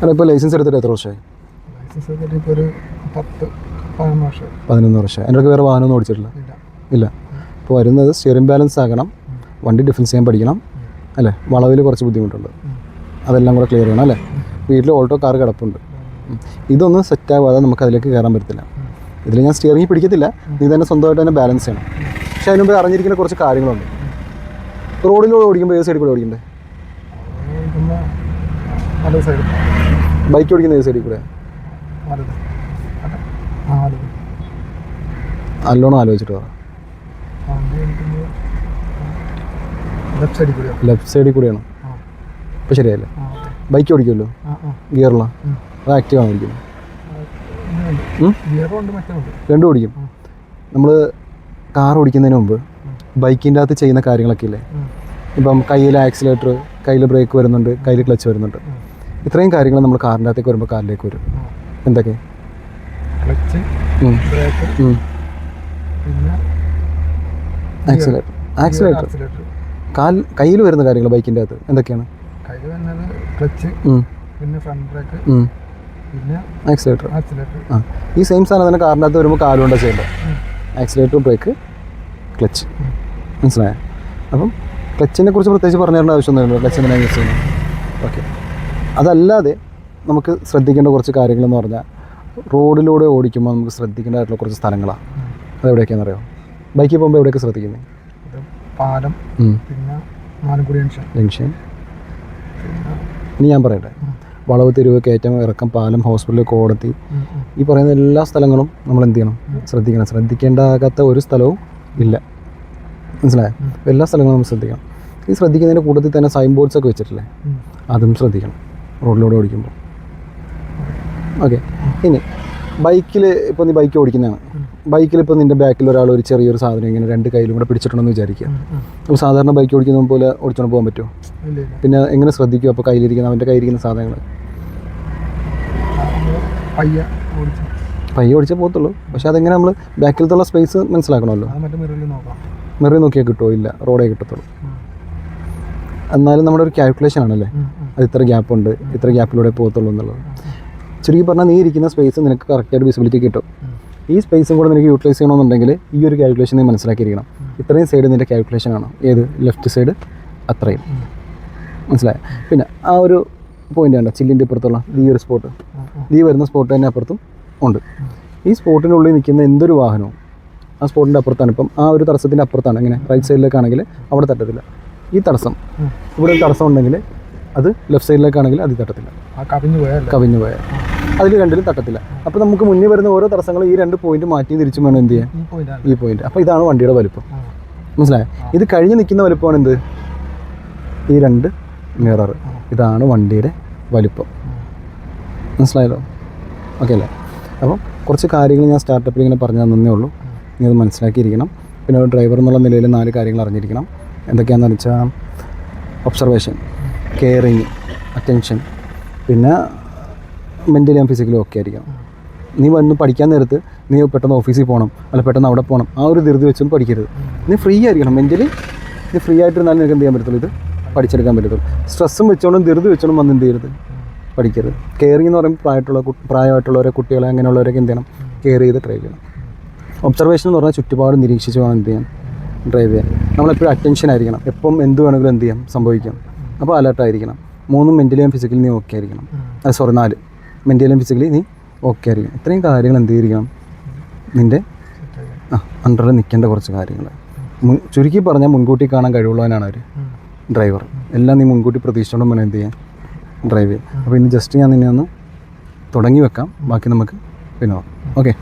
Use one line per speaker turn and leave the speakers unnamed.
അല്ല ഇപ്പോൾ ലൈസൻസ് എടുത്തിട്ട് എത്ര വർഷമായി
ലൈസൻസ് എടുത്തിട്ട് ഇപ്പോൾ ഒരു പത്ത് പതിനൊന്ന് വർഷം.
പതിനൊന്ന് വർഷം എന്റെ വേറെ വാഹനമൊന്നും ഓടിച്ചിട്ടില്ല?
ഇല്ല.
ഇപ്പോൾ വരുന്നത് സ്റ്റിയറിംഗ് ബാലൻസ് ആകണം. വണ്ടി ഡിഫൻസ് ചെയ്യാൻ പഠിക്കണം. അല്ലേ? വളവിൽ കുറച്ച് ബുദ്ധിമുട്ടുണ്ട്. അതെല്ലാം കൂടെ ക്ലിയർ ചെയ്യണം അല്ലേ? വീട്ടിൽ ഓൾട്ടോ കാർ കിടപ്പുണ്ട്. ഇതൊന്നും സെറ്റ് ആവാതെ നമുക്ക് അതിലേക്ക് കയറാൻ പറ്റത്തില്ല. ഇതിൽ ഞാൻ സ്റ്റിയറിംഗ് പിടിക്കത്തില്ല. നീ തന്നെ സ്വന്തമായിട്ട് തന്നെ ബാലൻസ് ചെയ്യണം. പക്ഷേ അതിനുമ്പ് അറിഞ്ഞിരിക്കുന്ന കുറച്ച് കാര്യങ്ങളുണ്ട്. റോഡിലൂടെ ഓടിക്കുമ്പോൾ ഏത് സൈഡിൽ കൂടെ ഓടിക്കണ്ടേ?
വലത് സൈഡ്
ബൈക്ക് ഓടിക്കുന്ന ഏത് സൈഡിൽ കൂടെ?
വലത്. ആ വലത്
നല്ലോണം ആലോചിച്ചിട്ട് പറ.
ലെഫ്റ്റ് സൈഡിൽ
ലെഫ്റ്റ് സൈഡിൽ കൂടെയാണ്. ഇപ്പോൾ ശരിയല്ലേ ബൈക്ക് ഓടിക്കുമല്ലോ?
ഗിയറിലാണ്.
അത് ആക്റ്റീവ് ആണ് ഓടിക്കുന്നത് രണ്ടും ഓടിക്കും. നമ്മൾ കാർ ഓടിക്കുന്നതിന് മുമ്പ് ബൈക്കിന്റെ അകത്ത് ചെയ്യുന്ന കാര്യങ്ങളൊക്കെ ഇല്ലേ? ഇപ്പം കയ്യിൽ ആക്സിലേറ്റർ കയ്യിൽ ബ്രേക്ക് വരുന്നുണ്ട് കയ്യിൽ ക്ലച്ച് വരുന്നുണ്ട്. ഇത്രയും കാര്യങ്ങൾ നമ്മൾ കാറിന്റെ അകത്തേക്ക് വരുമ്പോൾ കാറിലേക്ക് വരും. എന്തൊക്കെ? ആക്സിലേറ്റർ ആക്സിലേറ്റർ കാൽ കയ്യിൽ വരുന്ന കാര്യങ്ങൾ ബൈക്കിന്റെ അകത്ത് എന്തൊക്കെയാണ്?
ക്ലച്ച്. പിന്നെ ഫ്രണ്ട് ബ്രേക്ക്. പിന്നെ
ആക്സിലേറ്റർ
ആക്സിലേറ്റർ
ആ. ഈ സെയിം സാധനം തന്നെ കാറിന്റെ അകത്ത് വരുമ്പോൾ കാലുകൊണ്ടാണ് ചെയ്യേണ്ടത് ആക്സിലേറ്റർ ബ്രേക്ക് ക്ലച്ച് മനസ്സിലായോ? അപ്പം ക്ലച്ചിനെ കുറിച്ച് പ്രത്യേകിച്ച് പറഞ്ഞു തരേണ്ട ആവശ്യമൊന്നുമില്ല ക്ലച്ച് എങ്ങനെയാണ് യൂസ് ചെയ്യുന്നത്? ഓക്കെ അതല്ലാതെ നമുക്ക് ശ്രദ്ധിക്കേണ്ട കുറച്ച് കാര്യങ്ങളെന്ന് പറഞ്ഞാൽ റോഡിലൂടെ ഓടിക്കുമ്പോൾ നമുക്ക് ശ്രദ്ധിക്കേണ്ടതായിട്ടുള്ള കുറച്ച് സ്ഥലങ്ങളാണ്. അതെവിടെയൊക്കെയാണെന്ന് അറിയോ ബൈക്കിൽ പോകുമ്പോൾ എവിടെയൊക്കെ ശ്രദ്ധിക്കുന്നത്
പാലം പിന്നെ മാലക്കുടി ജംഗ്ഷൻ.
ജംഗ്ഷൻ. ഇനി ഞാൻ പറയട്ടെ. വളവ് തെരുവ് കയറ്റം ഇറക്കം പാലം ഹോസ്പിറ്റൽ കോടതി. ഈ പറയുന്ന എല്ലാ സ്ഥലങ്ങളും നമ്മൾ എന്ത് ചെയ്യണം? ശ്രദ്ധിക്കണം. ശ്രദ്ധിക്കേണ്ടാകാത്ത ഒരു സ്ഥലവും ഇല്ല. മനസ്സിലായോ? എല്ലാ സ്ഥലങ്ങളും നമ്മൾ ശ്രദ്ധിക്കണം. ഈ ശ്രദ്ധിക്കുന്നതിന്റെ കൂട്ടത്തിൽ തന്നെ സൈൻ ബോർഡ്സ് ഒക്കെ വെച്ചിട്ടില്ലേ? അതും ശ്രദ്ധിക്കണം. റോഡിലൂടെ ഓടിക്കുമ്പോൾ. ഓക്കെ. ഇനി ബൈക്കിൽ ഇപ്പോൾ നീ ബൈക്ക് ഓടിക്കുന്നതാണ്. ബൈക്കിൽ ഇപ്പോൾ നിന്റെ ബാക്കിൽ ഒരാൾ ഒരു ചെറിയൊരു സാധനം ഇങ്ങനെ രണ്ട് കയ്യിലും കൂടെ പിടിച്ചിട്ടുണ്ടെന്ന് വിചാരിക്കുക. അപ്പോൾ സാധാരണ ബൈക്ക് ഓടിക്കുന്ന പോലെ ഓടിച്ചോണ്ട് പോകാൻ പറ്റുമോ? പിന്നെ എങ്ങനെ ശ്രദ്ധിക്കും അപ്പോൾ കയ്യിലിരിക്കുന്ന അവന്റെ കയ്യിലിരിക്കുന്ന സാധനങ്ങൾ
പയ്യ
പയ്യ ഓടിച്ച് പോകത്തുള്ളൂ. പക്ഷേ അതെങ്ങനെ നമ്മൾ ബാക്കിലത്തുള്ള സ്പേസ് മനസ്സിലാക്കണമല്ലോ.
മിററിൽ നോക്കാം.
മെറി നോക്കിയാൽ കിട്ടുമോ ഇല്ല. റോഡേ കിട്ടത്തുള്ളൂ. എന്നാലും നമ്മുടെ ഒരു കാൽക്കുലേഷൻ ആണല്ലേ. അത് ഇത്ര ഗ്യാപ്പ് ഉണ്ട് ഇത്ര ഗ്യാപ്പിലൂടെ പോകത്തുള്ളൂ എന്നുള്ളത്. ചുരുക്കി പറഞ്ഞാൽ നീ ഇരിക്കുന്ന സ്പേസ് നിനക്ക് കറക്റ്റായിട്ട് വിസിബിലിറ്റി കിട്ടും. ഈ സ്പേസും കൂടെ നിനക്ക് യൂട്ടിലൈസ് ചെയ്യണമെന്നുണ്ടെങ്കിൽ ഈ ഒരു കാൽക്കുലേഷൻ നീ മനസ്സിലാക്കിയിരിക്കണം. ഇത്രയും സൈഡ് നിന്റെ കാൽക്കുലേഷൻ ആണ്. ഏത്? ലെഫ്റ്റ് സൈഡ് അത്രയും. മനസ്സിലായ? പിന്നെ ആ ഒരു പോയിന്റ് ആണ് ചില്ലിന്റെ ഇപ്പുറത്തുള്ള ഈ ഒരു സ്പോട്ട് ഈ വരുന്ന സ്പോട്ട് തന്നെ അപ്പുറത്തും ഉണ്ട്. ഈ സ്പോട്ടിന്റെ ഉള്ളിൽ നിൽക്കുന്ന എന്തൊരു വാഹനവും ആ സ്പോട്ടിന്റെ അപ്പുറത്താണ്. ഇപ്പം ആ ഒരു തടസ്സത്തിന്റെ അപ്പുറത്താണ്. ഇങ്ങനെ റൈറ്റ് സൈഡിലേക്കാണെങ്കിൽ അവിടെ തട്ടത്തില്ല. ഈ തടസ്സം. ഇവിടെ ഒരു തടസ്സം ഉണ്ടെങ്കിൽ അത് ലെഫ്റ്റ് സൈഡിലേക്കാണെങ്കിൽ അത് തട്ടത്തില്ല.
കവിഞ്ഞു പോയാൽ
കവിഞ്ഞു പോയാൽ. അതിൽ രണ്ടിലും തട്ടത്തില്ല. അപ്പോൾ നമുക്ക് മുന്നിൽ വരുന്ന ഓരോ തടസ്സങ്ങളും ഈ രണ്ട് പോയിന്റ് മാറ്റി തിരിച്ചും വേണം എന്ത് ചെയ്യാൻ?
ഈ പോയിന്റ്
അപ്പോൾ ഇതാണ് വണ്ടിയുടെ വലുപ്പം. മനസ്സിലായോ? ഇത് കഴിഞ്ഞ് നിൽക്കുന്ന വലുപ്പമാണ് എന്ത്? ഈ രണ്ട് മിറർ ഇതാണ് വണ്ടിയുടെ വലുപ്പം. മനസ്സിലായല്ലോ? ഓക്കെ അല്ലേ? അപ്പം കുറച്ച് കാര്യങ്ങൾ ഞാൻ സ്റ്റാർട്ടപ്പിൽ ഇങ്ങനെ പറഞ്ഞു തന്നേ ഉള്ളൂ. നീ അത് മനസ്സിലാക്കിയിരിക്കണം. പിന്നെ ഒരു ഡ്രൈവർ എന്നുള്ള നിലയിൽ നാല് കാര്യങ്ങൾ അറിഞ്ഞിരിക്കണം. എന്തൊക്കെയാണെന്ന് വെച്ചാൽ ഒബ്സർവേഷൻ കെയറിങ് അറ്റൻഷൻ പിന്നെ മെന്റലിയും ഫിസിക്കലും ഒക്കെ ആയിരിക്കണം. നീ വന്ന് പഠിക്കാൻ നേരത്ത് നീ പെട്ടെന്ന് ഓഫീസിൽ പോകണം അല്ല പെട്ടെന്ന് അവിടെ പോകണം ആ ഒരു ധൃതി വെച്ചൊന്നും പഠിക്കരുത്. നീ ഫ്രീ ആയിരിക്കണം മെന്റലി നീ ഫ്രീ ആയിട്ടിരുന്നാലും നിനക്ക് എന്ത് ചെയ്യാൻ പറ്റത്തുള്ളൂ? ഇത് പഠിച്ചെടുക്കാൻ പറ്റത്തുള്ളൂ. സ്ട്രെസ്സും വെച്ചോണ്ടും ധൃതി വെച്ചോണ്ടും വന്ന് എന്ത് ചെയ്യരുത്? പഠിക്കരുത്. കെയറിങ് എന്ന് പറയുമ്പോൾ പ്രായമായിട്ടുള്ള പ്രായമായിട്ടുള്ളവരെ കുട്ടികളെ അങ്ങനെയുള്ളവരൊക്കെ എന്ത് ചെയ്യണം? കെയർ ചെയ്ത് ട്രൈ ചെയ്യണം. ഒബ്സർവേഷൻ എന്ന് പറഞ്ഞാൽ ചുറ്റുപാട് നിരീക്ഷിച്ച് വേണം എന്ത് ചെയ്യാൻ ഡ്രൈവ് ചെയ്യാൻ. നമ്മളെപ്പോഴും അറ്റൻഷൻ ആയിരിക്കണം. എപ്പം എന്ത് വേണമെങ്കിലും എന്ത് ചെയ്യാം സംഭവിക്കാം. അപ്പോൾ അലർട്ടായിരിക്കണം മൂന്നും മെന്റലിയും ഫിസിക്കലി നീ ഓക്കെ ആയിരിക്കണം. അത് സോറി നാല്. മെന്റലിയും ഫിസിക്കലി നീ ഓക്കെ ആയിരിക്കണം. ഇത്രയും കാര്യങ്ങൾ എന്ത് ചെയ്തിരിക്കണം? നിന്റെ ആ അണ്ടറിൽ നിൽക്കേണ്ട കുറച്ച് കാര്യങ്ങൾ. ചുരുക്കി പറഞ്ഞാൽ മുൻകൂട്ടി കാണാൻ കഴിവുള്ളവനാണ് അവർ. ഡ്രൈവർ എല്ലാം നീ മുൻകൂട്ടി പ്രതീക്ഷിച്ചോണ്ട് വേണം എന്ത് ചെയ്യാൻ. ഡ്രൈവ് ചെയ്യാം അപ്പോൾ ഇനി ജസ്റ്റ് ഞാൻ നിന്നെ ഒന്ന് തുടങ്ങി വെക്കാം. ബാക്കി നമുക്ക് പിന്നെ ഓക്കെ.